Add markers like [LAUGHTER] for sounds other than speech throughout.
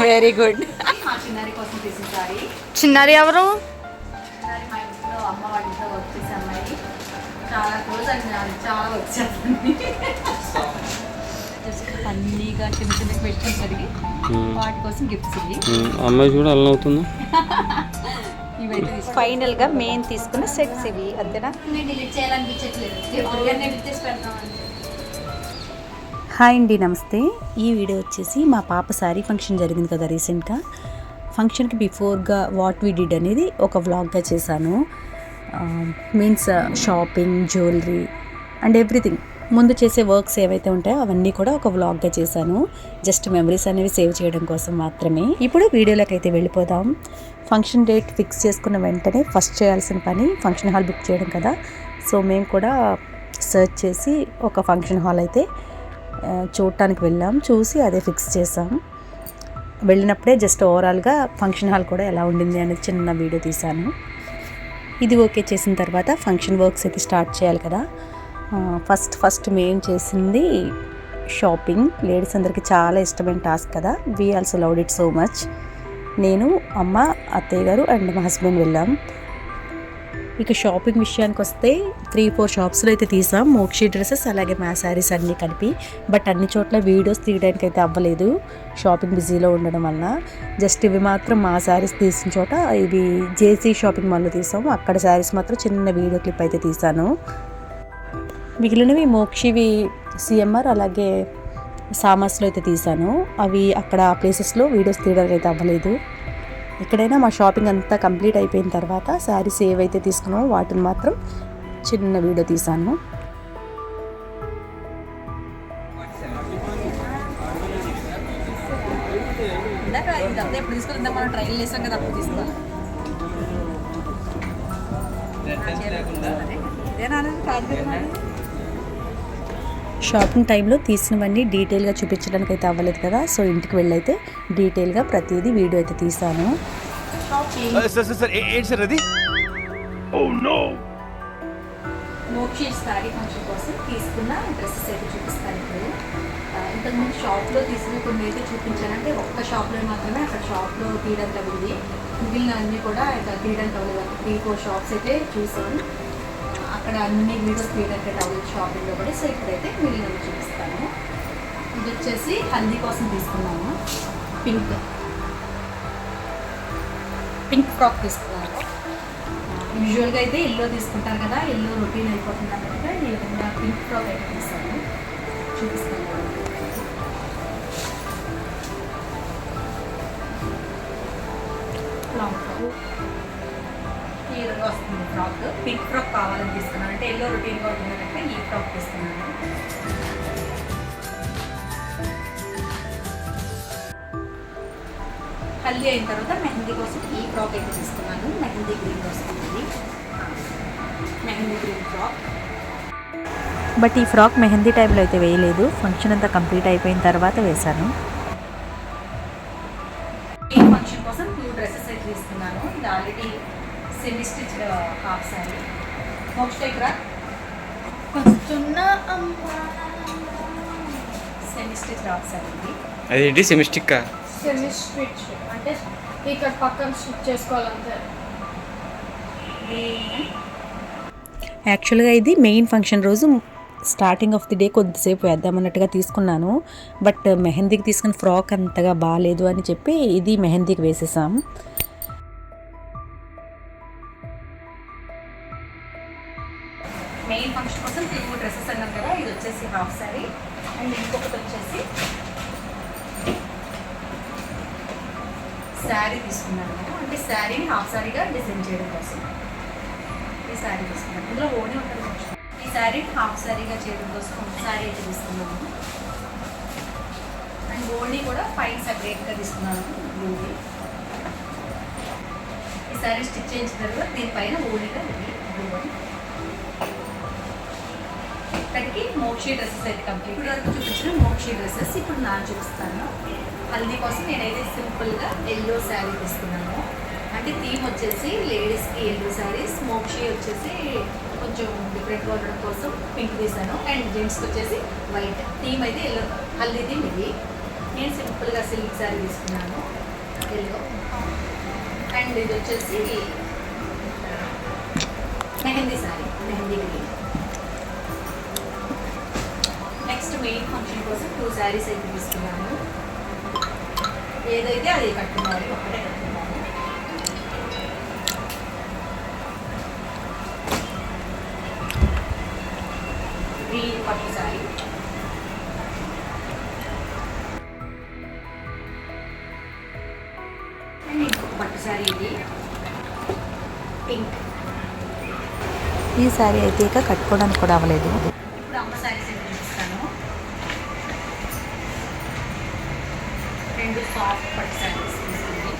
Very good చిన్నారి కోసం తీసిన సారీ. చిన్నారి ఎవరు? ఫన్నీగా చిన్న చిన్న క్వశ్చన్స్ అడిగి వాటి కోసం గిఫ్ట్స్ ఇవి అమ్మాయి కూడా అలా అవుతుందా. ఫైనల్గా మెయిన్ తీసుకున్న సెట్స్ ఇవి అంతేనా? డిలీట్ చేయాలనిపించట్లేదు. హాయ్ అండి నమస్తే. ఈ వీడియో వచ్చేసి మా పాప శారీ ఫంక్షన్ జరిగింది కదా రీసెంట్గా. ఫంక్షన్కి బిఫోర్గా వాట్ వీ డిడ్ అనేది ఒక వ్లాగ్గా చేశాను. Means shopping jewellery and everything. ముందు చేసే వర్క్స్ ఏవైతే ఉంటాయో అవన్నీ కూడా ఒక వ్లాగ్గా చేశాను. జస్ట్ మెమరీస్ అనేవి సేవ్ చేయడం కోసం మాత్రమే. ఇప్పుడు వీడియోలోకి అయితే వెళ్ళిపోదాం. ఫంక్షన్ డేట్ ఫిక్స్ చేసుకున్న వెంటనే ఫస్ట్ చేయాల్సిన పని ఫంక్షన్ హాల్ బుక్ చేయడం కదా. సో మేము కూడా సెర్చ్ చేసి ఒక ఫంక్షన్ హాల్ అయితే చూడటానికి వెళ్ళాం. చూసి అదే ఫిక్స్ చేసాం. వెళ్ళినప్పుడే జస్ట్ ఓవరాల్గా ఫంక్షన్ హాల్ కూడా ఎలా ఉండింది అనేది చిన్న వీడియో తీశాను. ఇది ఓకే చేసిన తర్వాత ఫంక్షన్ వర్క్స్ అయితే స్టార్ట్ చేయాలి కదా. ఫస్ట్ ఫస్ట్ మేము చేసింది షాపింగ్ లేడీస్ అందరికీ చాలా ఇష్టమైన టాస్క్ కదా. We also loved it so much నేను అమ్మ అత్తయ్య గారు అండ్ మా హస్బెండ్ వెళ్ళాం. ఇక షాపింగ్ విషయానికి వస్తే త్రీ ఫోర్ షాప్స్లో అయితే తీసాం. మోక్షి డ్రెస్సెస్ అలాగే మా శారీస్ అన్నీ కలిపి. బట్ అన్ని చోట్ల వీడియోస్ తీయడానికి అయితే అవ్వలేదు. షాపింగ్ బిజీలో ఉండడం వల్ల జస్ట్ ఇవి మాత్రం మా శారీస్ తీసిన చోట ఇవి జేసీ షాపింగ్ మాల్లో తీసాము. అక్కడ శారీస్ మాత్రం చిన్న వీడియో క్లిప్ అయితే తీసాను. మిగిలినవి మోక్షివి సిఎంఆర్ అలాగే సామాస్లో అయితే తీసాను. అవి అక్కడ ఆ ప్లేసెస్లో వీడియోస్ తీయడానికి అయితే అవ్వలేదు. ఎక్కడైనా మా షాపింగ్ అంతా కంప్లీట్ అయిపోయిన తర్వాత శారీస్ ఏవైతే తీసుకున్నామో వాటిని మాత్రం చిన్న వీడియో తీసాను ఎప్పుడు మనం చేసాం కదా అప్పుడు తీసుకోవాలి ఇదేనా అనేది కాదు కదా మరి. షాపింగ్ టైంలో తీసినవన్నీ డీటెయిల్గా చూపించడానికి అయితే అవ్వలేదు కదా. సో ఇంటికి వెళ్ళైతే డీటెయిల్గా ప్రతిదీ వీడియో అయితే తీసాను. కోసం తీసుకున్న డ్రెస్సెస్ అయితే చూపిస్తాను ఇప్పుడు. ఇంతకుముందు షాప్లో తీసుకుని కొన్ని అయితే చూపించానంటే ఒక్క షాప్లో మాత్రమే అక్కడ షాప్లో తీయడానికి అవ్వింది మిగిలిన అన్నీ కూడా ఇక తీయడానికి అవ్వలేదు త్రీ ఫోర్ షాప్స్ అయితే చూసాను అన్ని వీడియోస్ తీయడానికి అయితే షాపింగ్లో కూడా. సో ఇప్పుడైతే మిగిలిన చూపిస్తాను. ఇది వచ్చేసి హల్దీ కోసం తీసుకున్నాము పింక్. పింక్ ఫ్రాక్ తీసుకున్నాను. యూజువల్గా అయితే ఎల్లో తీసుకుంటారు కదా. ఎల్లో రొటీన్ అయిపోతుంది అన్నట్టుగా ఈ విధంగా పింక్ ఫ్రాక్ అయితే తీసాను. చూపిస్తాను. ఫ్రాక్ పింక్ ఫ్రాక్ కావాలని తీసుకున్నాను. అంటే ఎల్లో రొటీన్గా ఉంటుందంటే ఈ ఫ్రాక్ తీసుకున్నాను. హల్దీ అయిన తర్వాత మెహందీ కోసం ఈ ఫ్రాక్ అయితే తీసుకున్నాను. మెహందీ గ్రీన్ వస్తుంది మెహందీ గ్రీన్ ఫ్రాక్ బట్ ఈ ఫ్రాక్ మెహందీ టైంలో అయితే వేయలేదు. ఫంక్షన్ అంతా కంప్లీట్ అయిపోయిన తర్వాత వేశాను. ఈ ఫంక్షన్ కోసం టూ డ్రెస్సెస్ అయితే తీసుకున్నాను. ఇది already semi stitch half sari Moksha దగ్గర వస్తున్నా అమ్మా సెమీ స్టిచ్ హాఫ్ సారీ ఇది అదేంటి? సెమిస్టిక్ సెమీ స్టిచ్ అంటే ఇక్కడ పక్కన స్టిచ్ చేసుకోవాలంతే. ఇది యాక్చువల్గా ఇది మెయిన్ ఫంక్షన్ రోజు స్టార్టింగ్ ఆఫ్ ది డే కొద్దిసేపు వేద్దామన్నట్టుగా తీసుకున్నాను. బట్ మెహందీకి తీసుకున్న ఫ్రాక్ అంతగా బాగాలేదు అని చెప్పి ఇది మెహందీకి వేసేసాం. శారీని హాఫ్ శారీగా డిజైన్ చేయడం కోసం. ఈ శారీ తీసుకున్నాను ఇందులో ఓణి ఉంటుంది ఈ శారీని హాఫ్ శారీగా చేయడం కోసం ఒక శారీ అయితే తీసుకున్నాను అండ్ ఓన్లీ కూడా పైన సపరేట్గా తీసుకున్నాను. బ్లూది ఈ శారీ స్టిచ్ చేయించిన తర్వాత దీనిపైన ఓన్లీగా ఇది బ్లూ అని ఇక్కడికి మోక్షి డ్రెస్సెస్ అయితే కంప్లీట్ ఇప్పుడు వరకు చూపించిన మోక్షి డ్రెస్సెస్ ఇప్పుడు నా చూపిస్తాను. హల్దీ కోసం నేనైతే సింపుల్గా ఎల్లో శారీ తీసుకున్నాను. అంటే థీమ్ వచ్చేసి లేడీస్కి ఎల్లో శారీస్ మోక్షి వచ్చేసి కొంచెం డిఫరెంట్గా ఉండడం కోసం పింక్ తీసాను అండ్ జెంట్స్కి వచ్చేసి వైట్. థీమ్ అయితే ఎల్లో. హల్దీ థీమ్ ఇది. నేను సింపుల్గా సిల్క్ శారీ తీసుకున్నాను. ఎల్లో. అండ్ ఇది వచ్చేసి mehndi sari. Mehndi green next main function కోసం టూ శారీస్ అయితే తీసుకున్నాను. ఏదైతే అది కట్టుకోవాలి ఒకటే కట్టుకోవాలి. గ్రీన్ పట్టు శారీ పట్టు శారీ ఇది పింక్ ఈ శారీ అయితే ఇక కట్టుకోవడానికి కూడా అవ్వలేదు. ఇప్పుడు అమ్మ శారీస్ చూపిస్తాను రెండు సాఫ్ట్ పట్టు శారీస్ తీసుకుంది.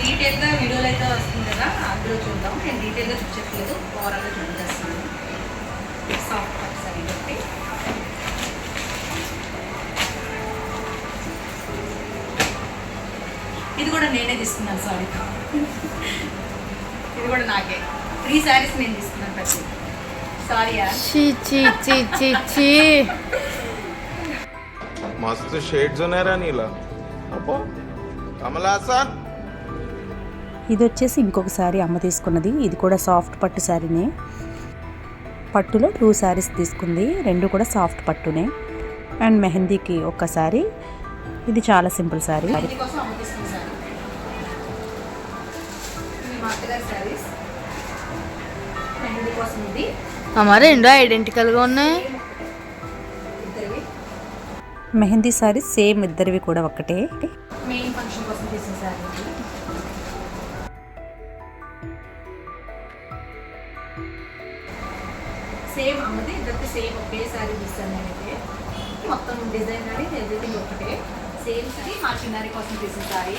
డీటెయిల్గా వీడియోలో అయితే వస్తుంది కదా అందులో చూద్దాం. నేను డీటెయిల్గా చూపించట్లేదు ఓవరాల్గా చూపించేస్తాను. సాఫ్ట్ పట్టు శారీ ఒకటి ఇది కూడా నేనే తీసుకున్నాను సారీ ఇది కూడా నాకే త్రీ శారీస్ నేను తీసుకున్నాను ప్రతి సారీ యార్ చీ చీ చీ చీ చీ मस्त शेड्स होणार नीला अप्पो कमला असा ఇది వచ్చేసి ఇంకొక శారీ అమ్మ తీసుకున్నది ఇది కూడా సాఫ్ట్ పట్టు శారీనే పట్టులో టూ శారీస్ తీసుకుంది. రెండు కూడా సాఫ్ట్ పట్టునే. అండ్ మెహందీకి ఒక శారీ. ఇది చాలా సింపుల్ శారీ. అమ్మ రెండు ఐడెంటికల్గా ఉన్నాయి. మెహందీ శారీ సేమ్ ఇద్దరివి కూడా ఒక్కటే. మెయిన్ ఫంక్షన్ సేమ్ ఒకే శారీ తీస్తాను నేనైతే మొత్తం డిజైన్ కానీ ఎవ్రీథింగ్ ఒకటే సేమ్ శారీ మా చిన్నారి కోసం తీసిన సారీ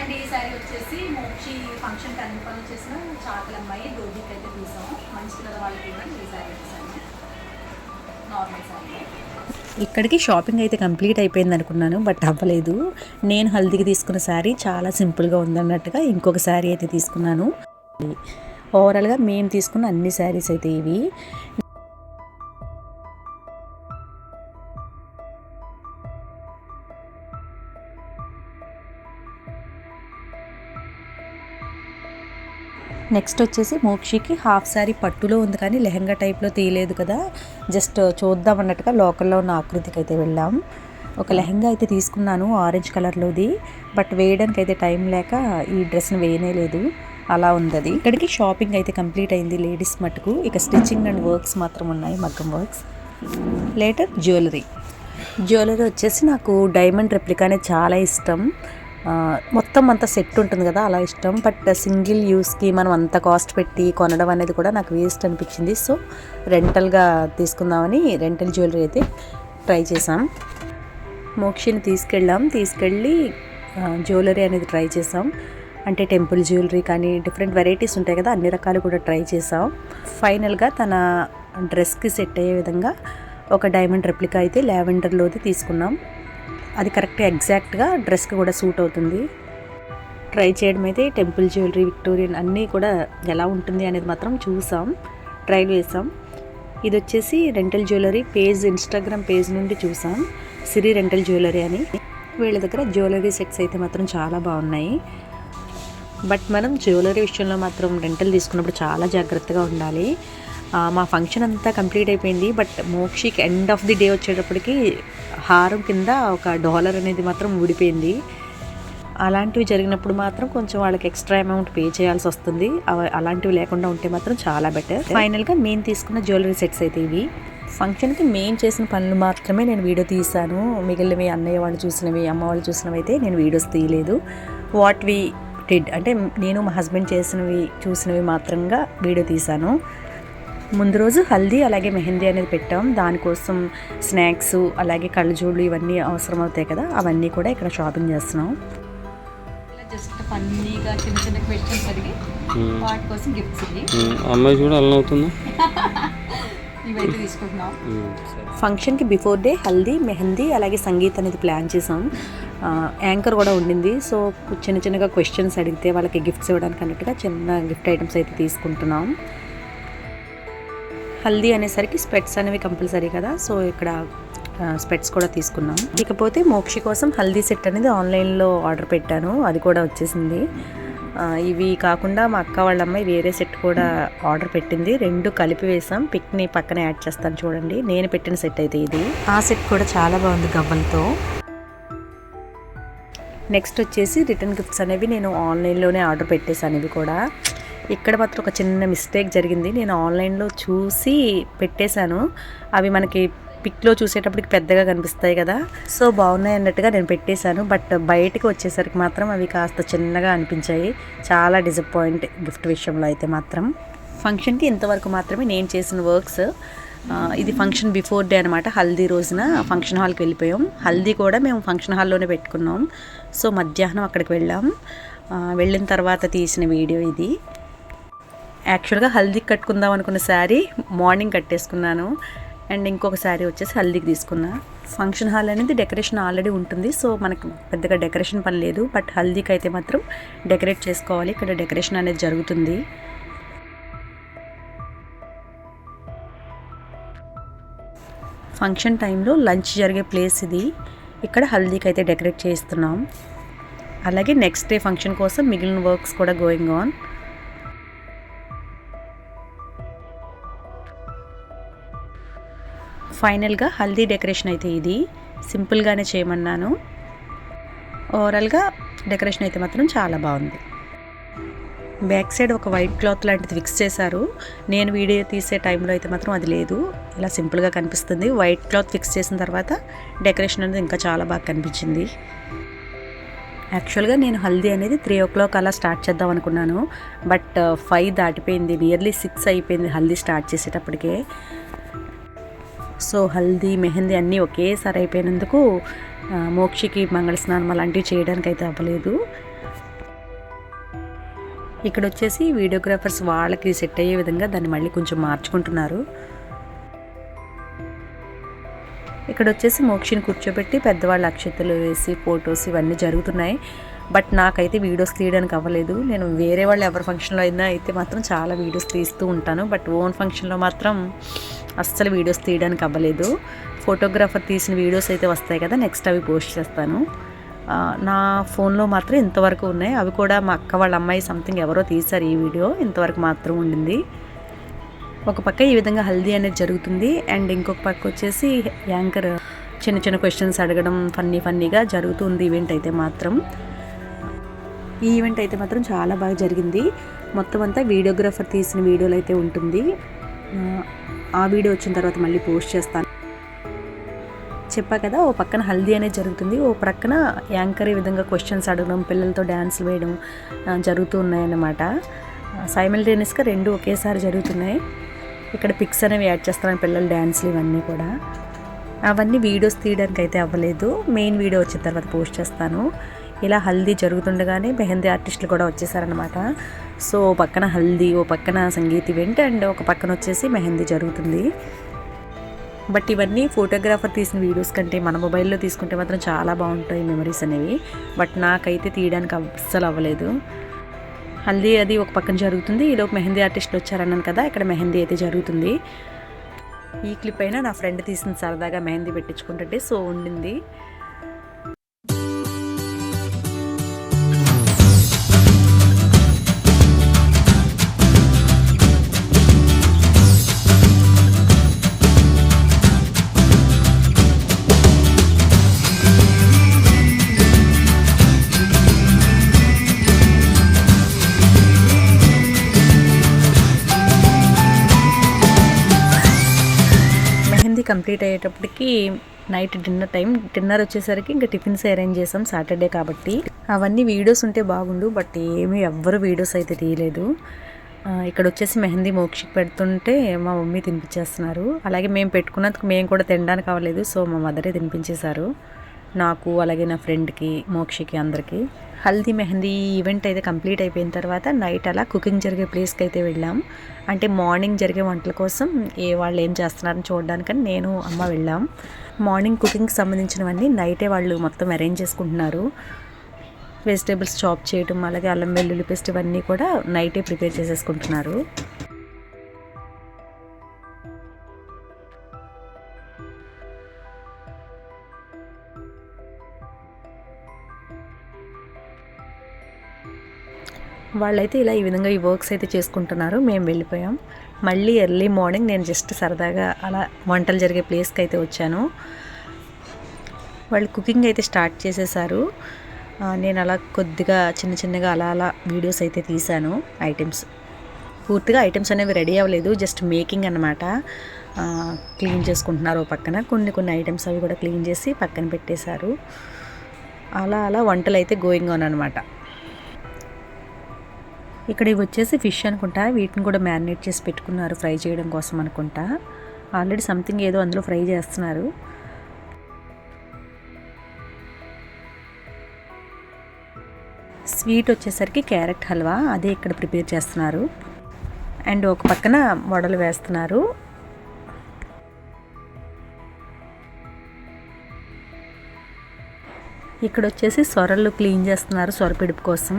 అండ్ ఈ సారీ వచ్చేసి మోక్షి ఫంక్షన్ కన్ఫర్మ్ చేసిన చాకల అమ్మాయి దోబీకి అయితే తీసాము. మంచి పిల్లల వాళ్ళకి కూడా ఈ సారీ తీసాను నార్మల్ సారీ ఇక్కడికి షాపింగ్ అయితే కంప్లీట్ అయిపోయింది అనుకున్నాను బట్ అవ్వలేదు. నేను హల్దీకి తీసుకున్న శారీ చాలా సింపుల్గా ఉందన్నట్టుగా ఇంకొక శారీ అయితే తీసుకున్నాను. ఓవరాల్గా మేము తీసుకున్న అన్ని శారీస్ అయితే ఇవి. నెక్స్ట్ వచ్చేసి మోక్షికి హాఫ్ శారీ పట్టులో ఉంది కానీ లెహంగా టైప్లో తీయలేదు కదా. జస్ట్ చూద్దాం అన్నట్టుగా లోకల్లో ఉన్న ఆకృతికి అయితే వెళ్ళాం. ఒక లెహంగా అయితే తీసుకున్నాను ఆరెంజ్ కలర్లోది. బట్ వేయడానికి అయితే టైం లేక ఈ డ్రెస్ని వేయనే లేదు. అలా ఉంది అది ఇక్కడికి షాపింగ్ అయితే కంప్లీట్ అయింది లేడీస్ మటుకు. ఇక స్టిచ్చింగ్ అండ్ వర్క్స్ మాత్రం ఉన్నాయి మగ్గం వర్క్స్. Later jewellery. జ్యువెలరీ వచ్చేసి నాకు డైమండ్ రెప్లికా అనేది చాలా ఇష్టం. మొత్తం అంత సెట్ ఉంటుంది కదా అలా ఇష్టం. బట్ సింగిల్ యూస్కి మనం అంత కాస్ట్ పెట్టి కొనడం అనేది కూడా నాకు వేస్ట్ అనిపించింది. సో రెంటల్గా తీసుకుందామని రెంటల్ జ్యువెలరీ అయితే ట్రై చేసాం మోక్షిని తీసుకెళ్ళాం. తీసుకెళ్ళి జ్యువెలరీ అనేది ట్రై చేసాం అంటే టెంపుల్ జ్యువెలరీ కానీ డిఫరెంట్ వెరైటీస్ ఉంటాయి కదా అన్ని రకాలు కూడా ట్రై చేసాం. ఫైనల్గా తన డ్రెస్కి సెట్ అయ్యే విధంగా ఒక డైమండ్ రెప్లికా అయితే లావెండర్లోది తీసుకున్నాం. అది కరెక్ట్ ఎగ్జాక్ట్గా డ్రెస్కి కూడా సూట్ అవుతుంది. ట్రై చేయడం అయితే టెంపుల్ జ్యువెలరీ విక్టోరియన్ అన్నీ కూడా ఎలా ఉంటుంది అనేది మాత్రం చూసాం ట్రైల్ వేసాం ఇది వచ్చేసి rental jewellery page Instagram page నుండి చూసాం. సిరి రెంటల్ జ్యువెలరీ అని. వీళ్ళ దగ్గర జ్యువెలరీ సెట్స్ అయితే మాత్రం చాలా బాగున్నాయి. బట్ మనం జ్యువెలరీ విషయంలో మాత్రం రెంటల్ తీసుకున్నప్పుడు చాలా జాగ్రత్తగా ఉండాలి. మా ఫంక్షన్ అంతా కంప్లీట్ అయిపోయింది. బట్ మోక్షికి ఎండ్ ఆఫ్ ది డే వచ్చేటప్పటికి హారం కింద ఒక డాలర్ అనేది మాత్రం ఊడిపోయింది. అలాంటివి జరిగినప్పుడు మాత్రం కొంచెం వాళ్ళకి ఎక్స్ట్రా అమౌంట్ పే చేయాల్సి వస్తుంది. అలాంటివి లేకుండా ఉంటే మాత్రం చాలా బెటర్. ఫైనల్గా మేము తీసుకున్న జ్యువెలరీ సెట్స్ అయితే ఇవి. ఫంక్షన్కి మేము చేసిన పనులు మాత్రమే నేను వీడియో తీశాను. మిగిలినవి అన్నయ్య వాళ్ళు చూసినవి అమ్మ వాళ్ళు చూసినవి అయితే నేను వీడియోస్ తీయలేదు. వాట్ వి డిడ్ అంటే నేను మా హస్బెండ్ చేసినవి చూసినవి మాత్రంగా వీడియో తీశాను. ముందు రోజు హల్దీ అలాగే మెహందీ అనేది పెట్టాం. దానికోసం స్నాక్స్ అలాగే కళ్ళజోళ్ళు ఇవన్నీ అవసరం అవుతాయి కదా అవన్నీ కూడా ఇక్కడ షాపింగ్ చేస్తున్నాం. ఇలా జస్ట్ ఫన్నీగా చిన్న చిన్న క్వశ్చన్స్ అడిగి వాటి కోసం గిఫ్ట్స్ ఇవి. అమ్మాయి చూడ అలా అవుతుందా? [LAUGHS] ఇవైతే తీసుకుంటున్నాం. ఫంక్షన్కి బిఫోర్ డే హల్దీ మెహందీ అలాగే సంగీత్ అనేది ప్లాన్ చేసాం. యాంకర్ కూడా ఉండింది. సో చిన్న చిన్నగా క్వశ్చన్స్ అడిగితే వాళ్ళకి గిఫ్ట్స్ ఇవ్వడానికి అన్నట్టుగా చిన్న గిఫ్ట్ ఐటమ్స్ అయితే తీసుకుంటున్నాం. హల్దీ అనేసరికి స్పెట్స్ అనేవి కంపల్సరీ కదా. సో ఇక్కడ స్పెట్స్ కూడా తీసుకున్నాం. ఇకపోతే మోక్షి కోసం హల్దీ సెట్ అనేది ఆన్లైన్లో ఆర్డర్ పెట్టాను. అది కూడా వచ్చేసింది. ఇవి కాకుండా మా అక్క వాళ్ళ అమ్మాయి వేరే సెట్ కూడా ఆర్డర్ పెట్టింది. రెండు కలిపి వేసాం. పిక్ని పక్కన యాడ్ చేస్తాను చూడండి. నేను పెట్టిన సెట్ అయితే ఇది. ఆ సెట్ కూడా చాలా బాగుంది గవ్వలతో. నెక్స్ట్ వచ్చేసి రిటర్న్ గిఫ్ట్స్ అనేవి నేను ఆన్లైన్లోనే ఆర్డర్ పెట్టేశాను ఇవి కూడా. ఇక్కడ మాత్రం ఒక చిన్న మిస్టేక్ జరిగింది. నేను ఆన్లైన్లో చూసి పెట్టేశాను. అవి మనకి పిక్లో చూసేటప్పటికి పెద్దగా కనిపిస్తాయి కదా. సో బాగున్నాయి అన్నట్టుగా నేను పెట్టేశాను. బట్ బయటకు వచ్చేసరికి మాత్రం అవి కాస్త చిన్నగా అనిపించాయి. చాలా డిసప్పాయింట్ గిఫ్ట్ విషయంలో అయితే మాత్రం. ఫంక్షన్కి ఇంతవరకు మాత్రమే నేను చేసిన వర్క్స్ ఇది ఫంక్షన్ బిఫోర్ డే అనమాట హల్దీ రోజున ఫంక్షన్ హాల్కి వెళ్ళిపోయాం. హల్దీ కూడా మేము ఫంక్షన్ హాల్లోనే పెట్టుకున్నాం. సో మధ్యాహ్నం అక్కడికి వెళ్ళాం. వెళ్ళిన తర్వాత తీసిన వీడియో ఇది. యాక్చువల్గా హల్దీకి కట్టుకుందాం అనుకున్న శారీ మార్నింగ్ కట్టేసుకున్నాను. అండ్ ఇంకొక శారీ వచ్చేసి హల్దీకి తీసుకున్నా. ఫంక్షన్ హాల్ అనేది డెకరేషన్ ఆల్రెడీ ఉంటుంది. సో మనకు పెద్దగా డెకరేషన్ పని లేదు. బట్ హల్దీకి అయితే మాత్రం డెకరేట్ చేసుకోవాలి. ఇక్కడ డెకరేషన్ అనేది జరుగుతుంది. ఫంక్షన్ టైంలో లంచ్ జరిగే ప్లేస్ ఇది. ఇక్కడ హల్దీకి అయితే డెకరేట్ చేస్తున్నాం అలాగే నెక్స్ట్ డే ఫంక్షన్ కోసం మిగిలిన వర్క్స్ కూడా గోయింగ్ ఆన్ ఫైనల్గా హల్దీ డెకరేషన్ అయితే ఇది. సింపుల్గానే చేయమన్నాను. ఓవరాల్గా డెకరేషన్ అయితే మాత్రం చాలా బాగుంది. బ్యాక్ సైడ్ ఒక వైట్ క్లాత్ లాంటిది ఫిక్స్ చేశారు. నేను వీడియో తీసే టైంలో అయితే మాత్రం అది లేదు. ఇలా సింపుల్గా కనిపిస్తుంది. వైట్ క్లాత్ ఫిక్స్ చేసిన తర్వాత డెకరేషన్ అనేది ఇంకా చాలా బాగా కనిపించింది. యాక్చువల్గా నేను హల్దీ అనేది త్రీ ఓ క్లాక్ అలా స్టార్ట్ చేద్దాం అనుకున్నాను. బట్ ఫైవ్ దాటిపోయింది. నియర్లీ సిక్స్ అయిపోయింది హల్దీ స్టార్ట్ చేసేటప్పటికే. సో హల్దీ మెహందీ అన్నీ ఒకేసారి అయిపోయినందుకు మోక్షికి మంగళ స్నానం అలాంటివి చేయడానికి అయితే అవ్వలేదు. ఇక్కడ వచ్చేసి వీడియోగ్రాఫర్స్ వాళ్ళకి సెట్ అయ్యే విధంగా దాన్ని మళ్ళీ కొంచెం మార్చుకుంటున్నారు. ఇక్కడ వచ్చేసి మోక్షిని కూర్చోబెట్టి పెద్దవాళ్ళ అక్షతలు వేసి ఫొటోస్ ఇవన్నీ జరుగుతున్నాయి. బట్ నాకైతే వీడియోస్ తీయడానికి అవ్వలేదు. నేను వేరే వాళ్ళు ఎవరి ఫంక్షన్లో అయినా అయితే మాత్రం చాలా వీడియోస్ తీస్తూ ఉంటాను. బట్ ఓన్ ఫంక్షన్లో మాత్రం అస్సలు వీడియోస్ తీయడానికి అవ్వలేదు. ఫోటోగ్రాఫర్ తీసిన వీడియోస్ అయితే వస్తాయి కదా నెక్స్ట్ అవి పోస్ట్ చేస్తాను. నా ఫోన్లో మాత్రం ఇంతవరకు ఉన్నాయి. అవి కూడా మా అక్క వాళ్ళ అమ్మాయి సంథింగ్ ఎవరో తీశారు ఈ వీడియో ఇంతవరకు మాత్రం ఉండింది. ఒక పక్క ఈ విధంగా హల్దీ అనేది జరుగుతుంది. అండ్ ఇంకొక పక్క వచ్చేసి యాంకర్ చిన్న చిన్న క్వశ్చన్స్ అడగడం ఫన్నీ ఫన్నీగా జరుగుతుంది ఈవెంట్ అయితే మాత్రం. ఈ ఈవెంట్ అయితే మాత్రం చాలా బాగా జరిగింది. మొత్తం అంతా వీడియోగ్రాఫర్ తీసిన వీడియోలు అయితే ఉంటుంది. ఆ, వీడియో వచ్చిన తర్వాత మళ్ళీ పోస్ట్ చేస్తాను. చెప్పా కదా ఓ పక్కన హల్దీ అనేది జరుగుతుంది. ఓ ప్రక్కన యాంకర్ ఈ విధంగా క్వశ్చన్స్ అడగడం పిల్లలతో డ్యాన్స్ వేయడం జరుగుతూ ఉన్నాయన్నమాట. సైమిల్టేనియస్గా రెండు ఒకేసారి జరుగుతున్నాయి. ఇక్కడ పిక్స్ అనేవి యాడ్ చేస్తాను పిల్లల డ్యాన్స్లు ఇవన్నీ కూడా. అవన్నీ వీడియోస్ తీయడానికి అయితే అవ్వలేదు. మెయిన్ వీడియో వచ్చిన తర్వాత పోస్ట్ చేస్తాను. ఇలా హల్దీ జరుగుతుండగానే మెహందీ ఆర్టిస్టులు కూడా వచ్చేసారనమాట సో ఓ పక్కన హల్దీ ఓ పక్కన సంగీత్ ఈవెంట్ అండ్ ఒక పక్కన వచ్చేసి మెహందీ జరుగుతుంది. బట్ ఇవన్నీ ఫోటోగ్రాఫర్ తీసిన వీడియోస్ కంటే మన మొబైల్లో తీసుకుంటే మాత్రం చాలా బాగుంటాయి మెమరీస్ అనేవి. బట్ నాకైతే తీయడానికి అస్సలు అవ్వలేదు. హల్దీ అది ఒక పక్కన జరుగుతుంది. ఈలోపు మెహందీ ఆర్టిస్టులు వచ్చారన్నాను కదా ఇక్కడ మెహందీ అయితే జరుగుతుంది. ఈ క్లిప్ అయినా నా ఫ్రెండ్ తీసిన సరదాగా మెహందీ పెట్టించుకుంటుంటే సో ఉండింది. కంప్లీట్ అయ్యేటప్పటికి నైట్ డిన్నర్ టైం. డిన్నర్ వచ్చేసరికి ఇంకా టిఫిన్స్ అరేంజ్ చేసాం సాటర్డే కాబట్టి. అవన్నీ వీడియోస్ ఉంటే బాగుండు బట్ ఏమీ ఎవ్వరు వీడియోస్ అయితే తీయలేదు. ఇక్కడ వచ్చేసి మెహందీ మోక్షికి పెడుతుంటే మా మమ్మీ తినిపించేస్తున్నారు. అలాగే మేము పెట్టుకున్నందుకు మేము కూడా తినడానికి అవ్వలేదు సో మా మదరే తినిపించేశారు. నాకు అలాగే నా ఫ్రెండ్కి మోక్షికి అందరికీ. హల్దీ మెహందీ ఈవెంట్ అయితే కంప్లీట్ అయిపోయిన తర్వాత నైట్ అలా కుకింగ్ జరిగే ప్లేస్కి అయితే వెళ్ళాం. అంటే మార్నింగ్ జరిగే వంటల కోసం ఏ వాళ్ళు ఏం చేస్తున్నారని చూడడానికని నేను అమ్మ వెళ్ళాం. మార్నింగ్ కుకింగ్కి సంబంధించినవన్నీ నైటే వాళ్ళు మొత్తం అరేంజ్ చేసుకుంటున్నారు. వెజిటేబుల్స్ చాప్ చేయటం అలాగే అల్లం వెల్లుల్లి పేస్ట్ ఇవన్నీ కూడా నైటే ప్రిపేర్ చేసేసుకుంటున్నారు. వాళ్ళైతే ఇలా ఈ విధంగా ఈ వర్క్స్ అయితే చేసుకుంటున్నారు. మేము వెళ్ళిపోయాం. మళ్ళీ ఎర్లీ మార్నింగ్ నేను జస్ట్ సరదాగా అలా వంటలు జరిగే ప్లేస్కి అయితే వచ్చాను. వాళ్ళు కుకింగ్ అయితే స్టార్ట్ చేసేసారు. నేను అలా కొద్దిగా చిన్న చిన్నగా అలా అలా వీడియోస్ అయితే తీశాను ఐటమ్స్. పూర్తిగా ఐటమ్స్ అనేవి రెడీ అవ్వలేదు జస్ట్ మేకింగ్ అనమాట క్లీన్ చేసుకుంటున్నారు ఓ పక్కన. కొన్ని కొన్ని ఐటమ్స్ అవి కూడా క్లీన్ చేసి పక్కన పెట్టేశారు. అలా అలా వంటలు అయితే గోయింగ్ ఆన్ అనమాట ఇక్కడ ఇవి వచ్చేసి ఫిష్ అనుకుంటా. వీటిని కూడా మ్యారినేట్ చేసి పెట్టుకున్నారు ఫ్రై చేయడం కోసం అనుకుంటా. ఆల్రెడీ సంథింగ్ ఏదో అందులో ఫ్రై చేస్తున్నారు. స్వీట్ వచ్చేసరికి క్యారెట్ హల్వా అదే ఇక్కడ ప్రిపేర్ చేస్తున్నారు. అండ్ ఒక పక్కన వడలు వేస్తున్నారు. ఇక్కడ వచ్చేసి సొరలు క్లీన్ చేస్తున్నారు సొర పిడుపు కోసం.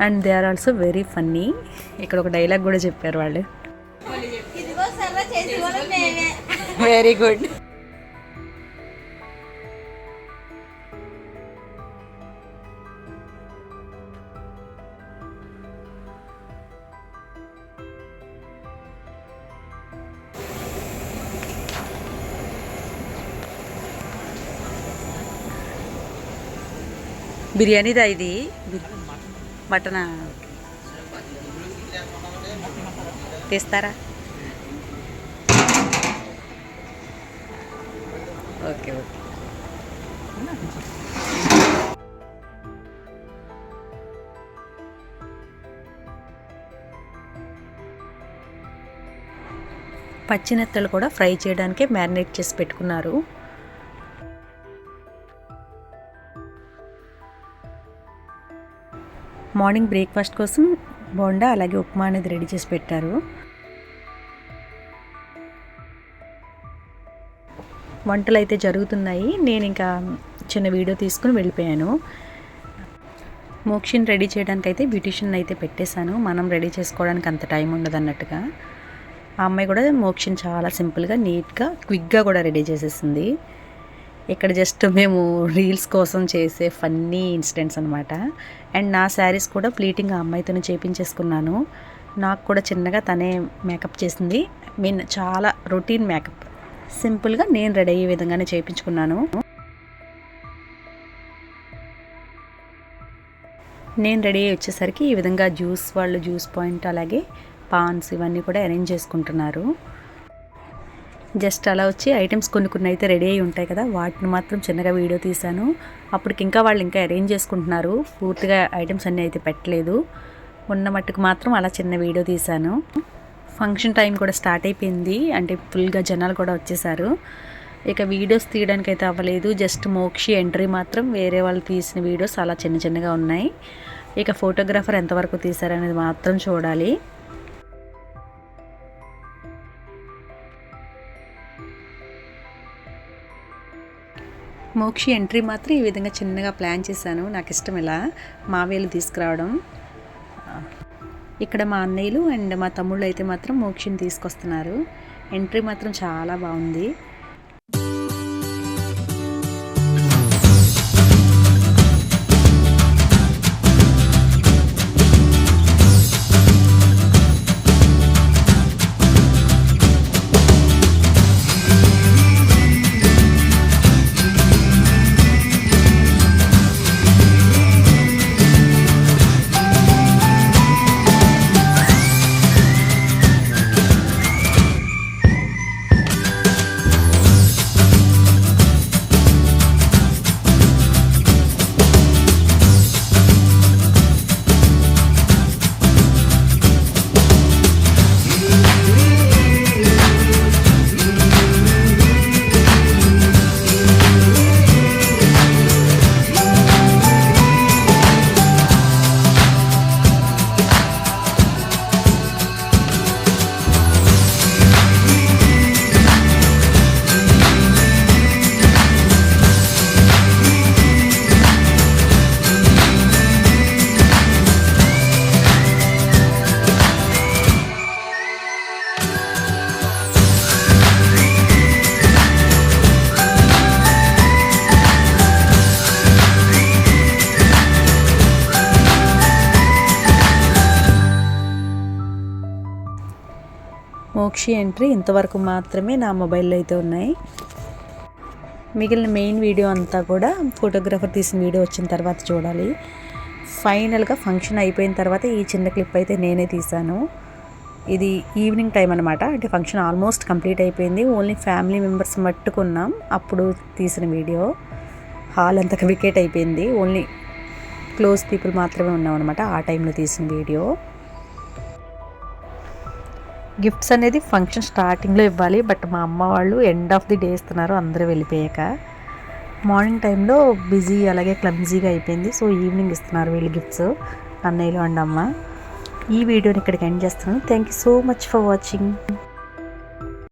And they are also very funny ఇక్కడ ఒక డైలాగ్ కూడా చెప్పారు వాళ్ళు. వెరీ గుడ్ బిర్యానీదా ఇది? మటన్? తీస్తారా? Okay okay. పచ్చినెత్తలు కూడా ఫ్రై చేయడానికే మ్యారినేట్ చేసి పెట్టుకున్నారు. మార్నింగ్ బ్రేక్ఫాస్ట్ కోసం బోండా అలాగే ఉప్మా అనేది రెడీ చేసి పెట్టారు. వంటలు అయితే జరుగుతున్నాయి. నేను ఇంకా చిన్న వీడియో తీసుకుని వెళ్ళిపోయాను. మోక్షిని రెడీ చేయడానికి అయితే బ్యూటిషియన్ అయితే పెట్టేశాను. మనం రెడీ చేసుకోవడానికి అంత టైం ఉండదు అన్నట్టుగా. ఆ అమ్మాయి కూడా మోక్షిని చాలా సింపుల్గా నీట్గా క్విక్గా కూడా రెడీ చేసేసింది. ఇక్కడ జస్ట్ మేము రీల్స్ కోసం చేసే ఫన్నీ ఇన్సిడెంట్స్ అనమాట అండ్ నా శారీస్ కూడా ప్లీటింగ్ ఆ అమ్మాయితోనే చేపించేసుకున్నాను. నాకు కూడా చిన్నగా తనే మేకప్ చేసింది. మీన్ చాలా రొటీన్ మేకప్ సింపుల్గా నేను రెడీ అయ్యే విధంగానే చేయించుకున్నాను నేను రెడీ అయ్యి వచ్చేసరికి ఈ విధంగా జ్యూస్ వాళ్ళు జ్యూస్ పాయింట్ అలాగే పాన్స్ ఇవన్నీ కూడా అరేంజ్ చేసుకుంటున్నారు. జస్ట్ అలా వచ్చి ఐటమ్స్ కొన్ని కొన్ని అయితే రెడీ అయి ఉంటాయి కదా వాటిని మాత్రం చిన్నగా వీడియో తీశాను. అప్పటికి ఇంకా వాళ్ళు ఇంకా అరేంజ్ చేసుకుంటున్నారు. పూర్తిగా ఐటమ్స్ అన్నీ అయితే పెట్టలేదు. ఉన్న మట్టుకు మాత్రం అలా చిన్న వీడియో తీశాను. ఫంక్షన్ టైం కూడా స్టార్ట్ అయిపోయింది. అంటే ఫుల్గా జనాలు కూడా వచ్చేసారు. ఇక వీడియోస్ తీయడానికి అయితే అవ్వలేదు. జస్ట్ మోక్షి ఎంట్రీ మాత్రం వేరే వాళ్ళు తీసిన వీడియోస్ అలా చిన్న చిన్నగా ఉన్నాయి. ఇక ఫోటోగ్రాఫర్ ఎంతవరకు తీశారనేది మాత్రం చూడాలి. మోక్షి ఎంట్రీ మాత్రం ఈ విధంగా చిన్నగా ప్లాన్ చేశాను. నాకు ఇష్టం ఇలా మావేలు తీసుకురావడం. ఇక్కడ మా అన్నయ్యలు అండ్ మా తమ్ముళ్ళు అయితే మాత్రం మోక్షిని తీసుకొస్తున్నారు. ఎంట్రీ మాత్రం చాలా బాగుంది. మోక్షి ఎంట్రీ ఇంతవరకు మాత్రమే నా మొబైల్లో అయితే ఉన్నాయి. మిగిలిన మెయిన్ వీడియో అంతా కూడా ఫోటోగ్రాఫర్ తీసిన వీడియో వచ్చిన తర్వాత చూడాలి. ఫైనల్గా ఫంక్షన్ అయిపోయిన తర్వాత ఈ చిన్న క్లిప్ అయితే నేనే తీశాను. ఇది ఈవినింగ్ టైం అనమాట అంటే ఫంక్షన్ ఆల్మోస్ట్ కంప్లీట్ అయిపోయింది. ఓన్లీ ఫ్యామిలీ మెంబర్స్ మట్టుకున్నాం. అప్పుడు తీసిన వీడియో హాల్ అంతా వికెట్ అయిపోయింది. ఓన్లీ క్లోజ్ పీపుల్ మాత్రమే ఉన్నాం అనమాట ఆ టైంలో తీసిన వీడియో గిఫ్ట్స్ అనేది ఫంక్షన్ స్టార్టింగ్లో ఇవ్వాలి. బట్ మా అమ్మ వాళ్ళు ఎండ్ ఆఫ్ ది డే ఇస్తున్నారు. అందరూ వెళ్ళిపోయాక. మార్నింగ్ టైంలో బిజీ అలాగే క్లమ్జీగా అయిపోయింది. సో ఈవినింగ్ ఇస్తున్నారు వీళ్ళు గిఫ్ట్స్ అన్నయ్యలు అండ్ అమ్మ. ఈ వీడియోని ఇక్కడికి ఎండ్ చేస్తున్నాను. Thank you so much for watching.